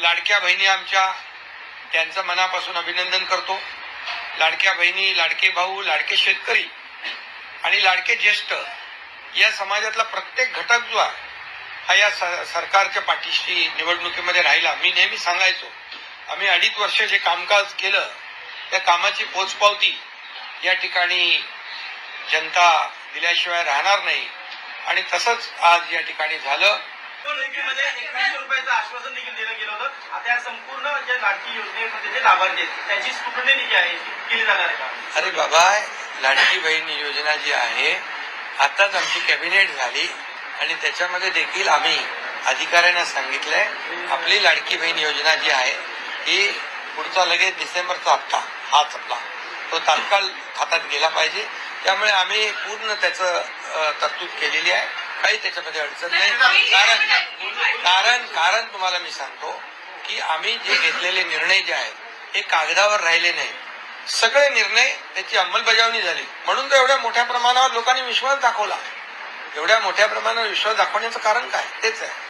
लाडक्या बहिणी आमच्या त्यांचं मनापासून अभिनंदन करतो. लाडक्या बहिणी लाडके भाऊ लाडके शेतकरी आणि लाडके ज्येष्ठ या समाजातला प्रत्येक घटक जो आहे हा या स- सरकारच्या पाठीशी निवडणुकीमध्ये राहिला. मी नेहमी सांगायचो आम्ही अडीच वर्ष जे कामकाज केलं त्या कामाची पोचपावती या ठिकाणी जनता दिल्याशिवाय राहणार नाही. आणि तसंच आज या ठिकाणी झालं. निवडणुकीमध्ये एकवीसशे रुपयाचं आश्वासन देखील दिलं गेलं होतं. आता या संपूर्ण जे लाडकी योजनेमध्ये जे लाभार्थी आहेत त्यांची स्क्रुटनी जी आहे केली जाणार आहे का? अरे बाबा लाडकी बहीण योजना जी आहे आताच आमची कॅबिनेट झाली आणि त्याच्यामध्ये देखील आम्ही अधिकाऱ्यांना सांगितलंय आपली लाडकी बहीण योजना जी आहे ही पुढचा लगेच डिसेंबरचा हप्ता हाच आपला तो तात्काळ खात्यात गेला पाहिजे. त्यामुळे आम्ही पूर्ण त्याचं तरतूद केलेली आहे. काही त्याच्यामध्ये अडचण नाही. कारण कारण कारण तुम्हाला मी सांगतो की आम्ही जे घेतलेले निर्णय जे आहेत हे कागदावर राहिले नाहीत. सगळे निर्णय त्याची अंमलबजावणी झाली. म्हणून तर एवढ्या मोठ्या प्रमाणावर लोकांनी विश्वास दाखवला. एवढ्या मोठ्या प्रमाणावर विश्वास दाखवण्याचं कारण काय? तेच आहे.